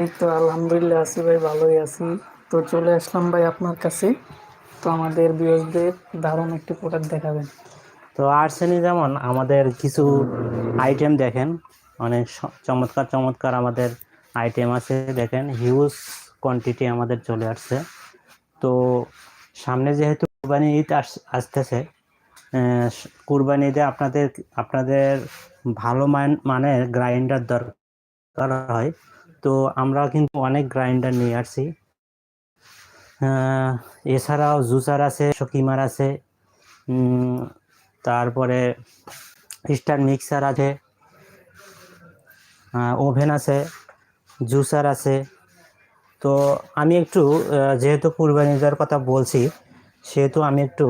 এই তো আলহামদুলিল্লাহ আছি ভাই, ভালোই আছি। তো চলে আসলাম ভাই আপনার কাছে। তো আমাদের বিয়সদের দারুণ একটি প্রোডাক্ট দেখাবেন। তো আর্টসেনে যেমন, আমাদের কিছু আইটেম দেখেন। অনেক চমৎকার চমৎকার আমাদের আইটেম আছে, দেখেন। হিউজ কোয়ান্টিটি আমাদের চলে আসছে। তো সামনে যেহেতু কুরবানি ঈদ আস- আসতেছে কুরবানি ঈদে আপনাদের আপনাদের ভালো মান, মানের গ্রাইন্ডার দরকার হয়। তো আমরা কিন্তু অনেক গ্রাইন্ডার নিয়ে আসছি। এছাড়াও জুসার আছে, শকিমার আছে তারপরে স্টার মিক্সার আছে ওভেন আছে, জুসার আছে। তো আমি একটু যেহেতু কুরবানিদের কথা বলছি, সেহেতু আমি একটু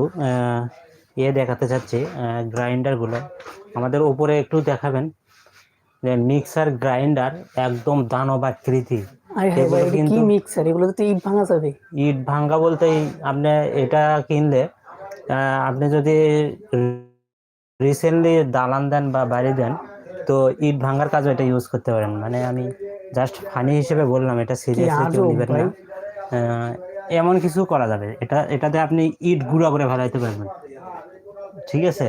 ইয়ে দেখাতে চাচ্ছি গ্রাইন্ডারগুলো। আমাদের উপরে একটু দেখাবেন। মিক্সার গ্রাইন্ডার একদম দানব আকৃতি আরে হ্যাঁ এগুলো এটা কি কিন্তু- মিক্সার এগুলো তো ইট ভাঙা যাবে। ইট ভাঙ্গা বলতে আপনি এটা কিনলে আপনি যদি রিসেন্টলি দালান দেন বা বাড়ি দেন তো ইট ভাঙার কাজে এটা ইউজ করতে পারেন। মানে আমি জাস্ট ফানি হিসেবে বললাম এটা সিরিয়াসলি কেউ নেবেন না। এমন কিছু করা যাবে। এটা এটাতে আপনি ইট গুঁড়া করে ফেলাইতে পারবেন। ঠিক আছে?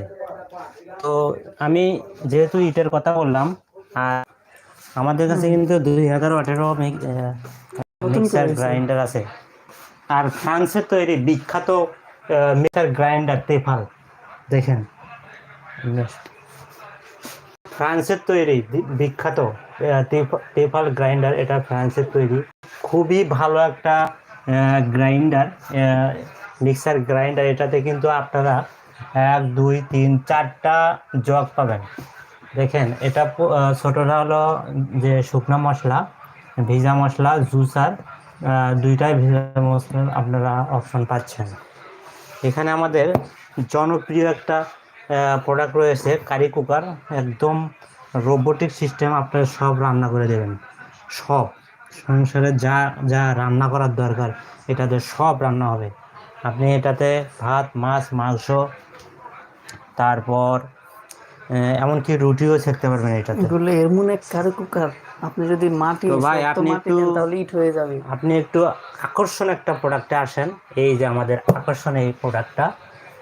তো আমি যেহেতু ইটের কথা বললাম আর আমাদের কাছে কিন্তু দুই হাজার আঠেরো মিক্সার গ্রাইন্ডার আছে। আর ফ্রান্সের তৈরি বিখ্যাত মিক্সার গ্রাইন্ডার তেফাল। দেখেন। ফ্রান্সের তৈরি বিখ্যাত তেফাল গ্রাইন্ডার। এটা ফ্রান্সের তৈরি। খুবই ভালো একটা গ্রাইন্ডার মিক্সার গ্রাইন্ডার। এটাতে কিন্তু আপনারা এক দুই তিন চারটা জগ পাবেন। দেখেন, এটা ছোটটা হলো যে শুকনো মশলা, ভিজা মশলা জুসার দুইটাই ভিজা মশলার আপনারা অপশন পাচ্ছেন। এখানে আমাদের জনপ্রিয় একটা প্রোডাক্ট রয়েছে কারি কুকার একদম রোবোটিক সিস্টেম আপনারা সব রান্না করে দেবেন। সব। সংসারে যা যা রান্না করার দরকার, এটাতে সব রান্না হবে। আপনি এটাতে ভাত, মাছ, মাংস, তারপর এমনকি রুটিও ছেঁকতে পারবেন এটাতে। এগুলো এমন এক কারও কুকার। আপনি যদি মাটি তো ভাই, আপনি একটু- তাহলে ইট হয়ে যাবে। আপনি একটু আকর্ষণ একটা প্রোডাক্টে আসেন। এই যে আমাদের আকর্ষণ এই প্রোডাক্টটা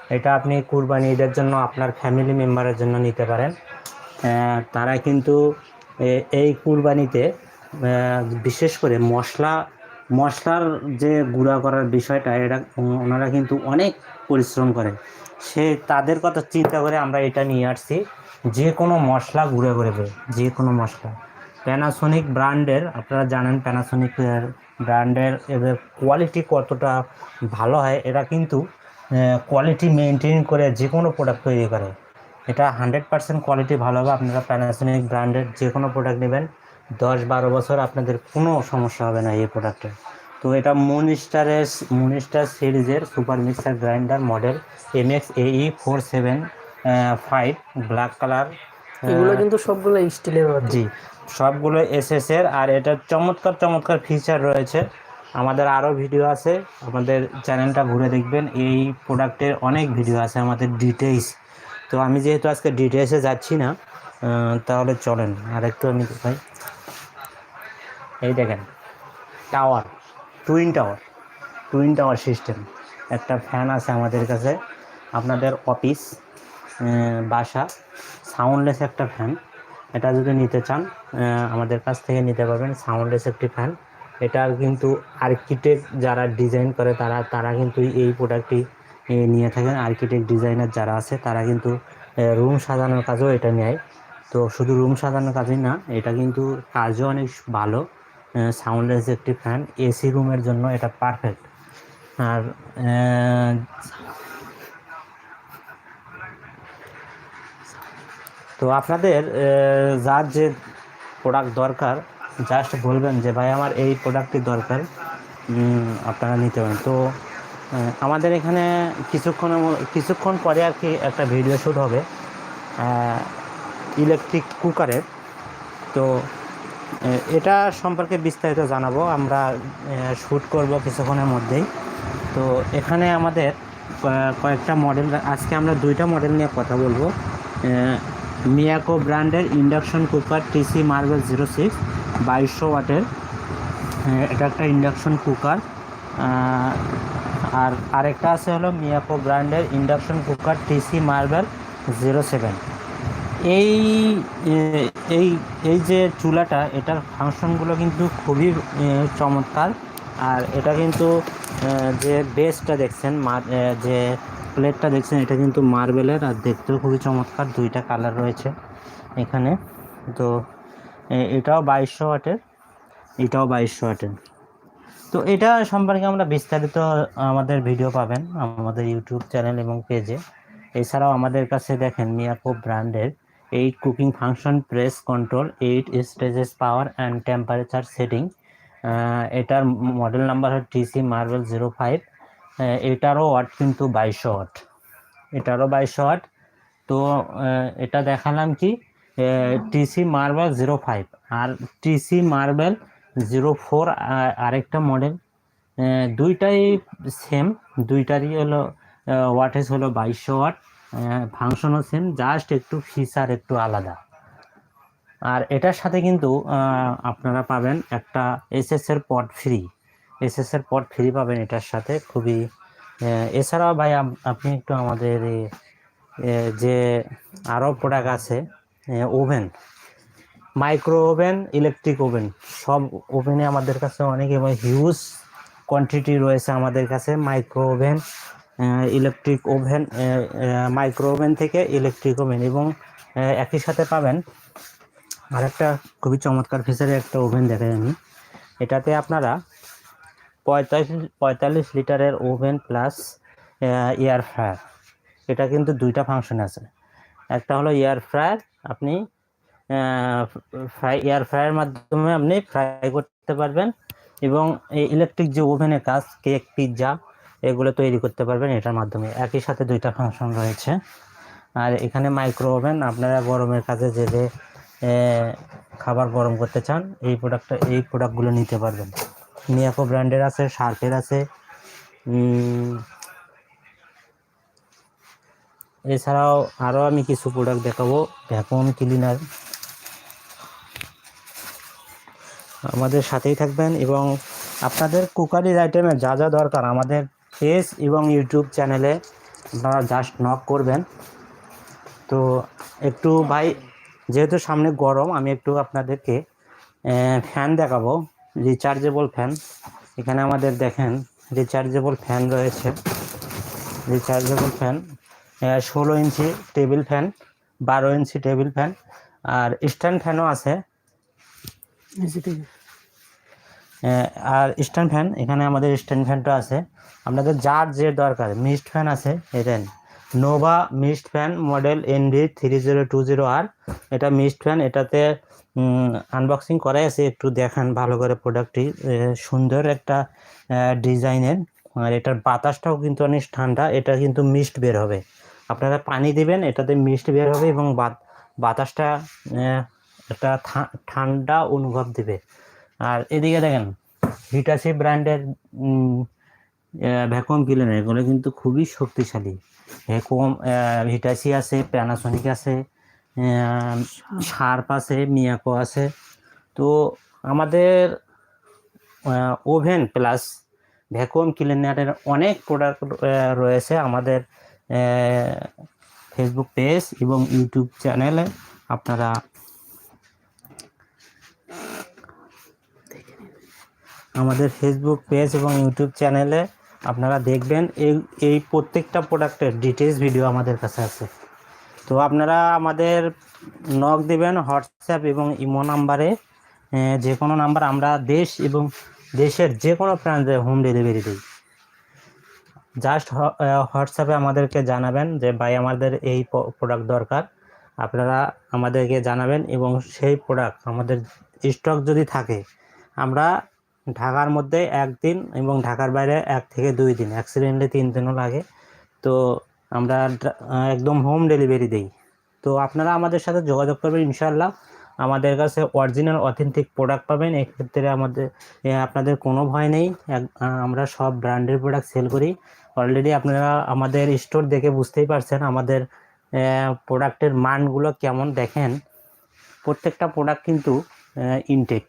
এটা আপনি কুরবানি ঈদের জন্য আপনার ফ্যামিলি মেম্বারের জন্য নিতে পারেন। তারা কিন্তু এই কুরবানিতে বিশেষ করে মশলা মশলার যে গুঁড়া করার বিষয়টা, এটা ওনারা কিন্তু অনেক পরিশ্রম করে। সে তাদের কথা চিন্তা করে আমরা এটা নিয়ে আসছি, যে কোনো মশলা গুঁড়ো করে যে কোনো মশলা। প্যানাসোনিক ব্র্যান্ডের আপনারা জানেন প্যানাসোনিক ব্র্যান্ডের এদের কোয়ালিটি কতটা ভালো হয়, এরা কিন্তু কোয়ালিটি মেনটেন করে যে কোনো প্রোডাক্ট তৈরি করে। এটা হান্ড্রেড পার্সেন্ট কোয়ালিটি ভালো হবে, আপনারা প্যানাসোনিক ব্র্যান্ডের যে কোনো প্রোডাক্ট নেবেন। দশ বারো বছর আপনাদের কোনো সমস্যা হবে না এই প্রোডাক্টের তো এটা মুনস্টারের মুনস্টার সিরিজের super mixer grinder model M X এই four seven five black colour এগুলো কিন্তু সবগুলো স্টিলের জি সবগুলো এসএস এর আর এটার চমৎকার চমৎকার ফিচার রয়েছে। আমাদের আরও ভিডিও আছে আমাদের চ্যানেলটা ঘুরে দেখবেন। এই প্রোডাক্টের অনেক ভিডিও আছে আমাদের ডিটেলস তো আমি যেহেতু আজকে ডিটেলসে যাচ্ছি না তাহলে চলেন আর একটু আমি দেখাই। এই দেখেন tower twin tower twin tower system একটা ফ্যান আছে আমাদের কাছে, আপনাদের অফিস বাসা সাউন্ডলেস একটা ফ্যান এটা যদি নিতে চান আমাদের কাছ থেকে নিতে পারবেন সাউন্ডলেস একটি ফ্যান এটার কিন্তু আর্কিটেক্ট যারা ডিজাইন করে, তারা তারা কিন্তু এই প্রোডাক্টটি নিয়ে থাকেন। আর্কিটেক্ট ডিজাইনার যারা আছে, তারা কিন্তু রুম সাজানোর কাজেও এটা নেয়। তো শুধু রুম সাজানোর কাজই না, এটা কিন্তু কাজও অনেক ভালো। সাউন্ডলেস একটি ফ্যান এসি রুমের জন্য এটা পারফেক্ট আর তো আপনাদের যার যে প্রোডাক্ট দরকার জাস্ট বলবেন যে, ভাই, আমার এই প্রোডাক্টটি দরকার। আপনারা নিতে পারেন। তো আমাদের এখানে কিছুক্ষণ কিছুক্ষণ পরে আর কি একটা ভিডিও শ্যুট হবে ইলেকট্রিক কুকারের তো এটা সম্পর্কে বিস্তারিত জানাব, আমরা শ্যুট করব কিছুক্ষণের মধ্যেই। তো এখানে আমাদের কয়েকটা মডেল আজকে আমরা দুইটা মডেল নিয়ে কথা বলব। মিয়াকো ব্র্যান্ডের induction cooker TC marble zero six বাইশশো ওয়াটের। এটা একটা ইন্ডাকশন কুকার আর আরেকটা আছে হলো মিয়াকো ব্র্যান্ডের induction cooker TC marble zero seven এই এই এই যে চুলাটা, এটার ফাংশনগুলো কিন্তু খুবই চমৎকার। আর এটা কিন্তু যে বেসটা দেখছেন যে প্লেটটা দেখছেন, এটা কিন্তু মার্বেলের, আর দেখতেও খুবই চমৎকার। দুইটা কালার রয়েছে এখানে। তো এটাও বাইশশো ওয়াটের, এটাও বাইশশো ওয়াটের। তো এটা সম্পর্কে আমরা বিস্তারিত আমাদের ভিডিও পাবেন আমাদের ইউটিউব চ্যানেল এবং পেজে। এছাড়াও আমাদের কাছে দেখেন মিয়াকো ব্র্যান্ডের eight cooking function press control eight stages power and temperature setting এটার মডেল নাম্বার হয় টিসি মার্বেল জিরো ফাইভ এটারও ওয়াট কিন্তু বাইশশো ওয়াট এটারও বাইশো ওয়াট তো এটা দেখালাম কি? টিসি মার্বেল জিরো ফাইভ আর টিসি মার্বেল জিরো ফোর আরেকটা মডেল দুইটাই সেম দুইটারই হলো ওয়াটেজ হলো বাইশশো ওয়াট ফাংশনও সেম জাস্ট একটু ফিচার একটু আলাদা। আর এটার সাথে কিন্তু আপনারা পাবেন একটা এসএস এর পট ফ্রি এসএস এর পট ফ্রি পাবেন এটার সাথে, খুবই এছাড়াও ভাই আপনি একটু আমাদের যে আরও প্রোডাক্ট আছে oven micro oven electric oven সব ওভেনে আমাদের কাছে অনেক এবং হিউজ কোয়ান্টিটি রয়েছে আমাদের কাছে micro oven electric oven micro oven থেকে ইলেকট্রিক ওভেন এবং একই সাথে পাবেন আরেকটা খুবই চমৎকার ফিচারের একটা ওভেন দেখাই আমি। এটাতে আপনারা পঁয়তাল্লিশ পঁয়তাল্লিশ লিটারের ওভেন প্লাস এয়ার ফ্রায়ার এটা কিন্তু দুইটা ফাংশন আছে। একটা হলো এয়ার ফ্রায়ার আপনি ফ্রাই এয়ার ফ্রায়ার মাধ্যমে আপনি ফ্রাই করতে পারবেন এবং এই ইলেকট্রিক যে ওভেনের কাজ কেক পিৎজা এগুলো তৈরি করতে পারবেন এটার মাধ্যমে। একই সাথে দুইটা ফাংশন রয়েছে। আর এখানে মাইক্রো ওভেন আপনারা গরমের কাজে যে যে খাবার গরম করতে চান, এই প্রোডাক্টটা এই প্রোডাক্টগুলো নিতে পারবেন। মিয়াকো ব্র্যান্ডের আছে শার্পের আছে এছাড়াও আরও আমি কিছু প্রোডাক্ট দেখাবো ভ্যাকুয়াম ক্লিনার আমাদের সাথেই থাকবেন এবং আপনাদের কুকারির আইটেমে যা যা দরকার, আমাদের ফেস এবং ইউটিউব চ্যানেলে আপনারা জাস্ট নক করবেন। তো একটু ভাই, যেহেতু সামনে গরম, আমি একটু আপনাদেরকে ফ্যান দেখাবো। রিচার্জেবল ফ্যান এখানে আমাদের দেখেন রিচার্জেবল ফ্যান রয়েছে। রিচার্জেবল ফ্যান ষোলো ইঞ্চি টেবিল ফ্যান বারো ইঞ্চি টেবিল ফ্যান আর স্ট্যান্ড ফ্যানও আছে। আর স্ট্যান্ড ফ্যান এখানে আমাদের স্ট্যান্ড ফ্যানটা আছে। আপনাদের যার যে দরকার মিস্ট ফ্যান আছে এটেন Nova mist fan model NV three zero two zero আর এটা মিস্ট ফ্যান এটাতে আনবক্সিং করাই আছে, একটু দেখান ভালো করে প্রোডাক্টটি সুন্দর একটা ডিজাইনের। আর এটার বাতাসটাও কিন্তু অনেক ঠান্ডা, এটা কিন্তু মিস্ট বের হবে। আপনারা পানি দিবেন, এটাতে মিস্ট বের হবে এবং বাত- বাতাসটা একটা ঠান্ডা অনুভব দিবে। আর এদিকে দেখেন হিটাসি ব্র্যান্ডের ভ্যাকুয়াম ক্লিনার এগুলো কিন্তু খুবই শক্তিশালী। ভ্যাকুয়াম হিটাসি আছে প্যানাসনিক আছে শার্প আছে মিয়াকো আছে। তো আমাদের ওভেন প্লাস ভ্যাকুয়াম ক্লিনারের অনেক প্রোডাক্ট রয়েছে আমাদের ফেসবুক পেজ এবং ইউটিউব চ্যানেলে আপনারা আমাদের ফেসবুক পেজ এবং ইউটিউব চ্যানেলে আপনারা দেখবেন এই এই প্রত্যেকটা প্রোডাক্টের ডিটেলস ভিডিও আমাদের কাছে আছে। তো আপনারা আমাদের নক দিবেন হোয়াটসঅ্যাপ এবং ইমো নাম্বারে যে কোনো নাম্বার আমরা দেশ এবং দেশের যে কোনো প্রান্তে হোম ডেলিভারি দিই। জাস্ট হোয়াটসঅ্যাপে আমাদেরকে জানাবেন যে, ভাই, আমাদের এই প্রোডাক্ট দরকার। আপনারা আমাদেরকে জানাবেন এবং সেই প্রোডাক্ট আমাদের স্টক যদি থাকে, আমরা ঢাকার মধ্যে একদিন এবং ঢাকার বাইরে এক থেকে দুই দিন। অ্যাক্সিডেন্টলি তিন দিনও লাগে। তো আমরা একদম হোম ডেলিভারি দিই। তো আপনারা আমাদের সাথে যোগাযোগ করবেন ইনশাল্লাহ আমাদের কাছে অরিজিনাল অথেন্টিক প্রোডাক্ট পাবেন। এক্ষেত্রে আমাদের আপনাদের কোনো ভয় নেই। আমরা সব ব্র্যান্ডের প্রোডাক্ট সেল করি। অলরেডি আপনারা আমাদের স্টোর দেখে বুঝতেই পারছেন আমাদের প্রোডাক্টের মানগুলো কেমন দেখেন। প্রত্যেকটা প্রোডাক্ট কিন্তু ইনটেক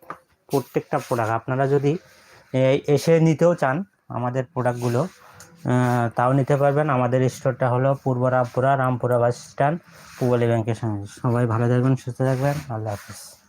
প্রত্যেকটা প্রোডাক্ট আপনারা যদি এসে নিতেও চান আমাদের প্রোডাক্টগুলো তাও নিতে পারবেন। আমাদের স্টোরটা হলো পূর্ব রামপুরা রামপুরা বাস স্ট্যান্ড পুবালি ব্যাংকের সঙ্গে। সবাই ভালো থাকবেন, সুস্থ থাকবেন। আল্লাহ হাফিজ।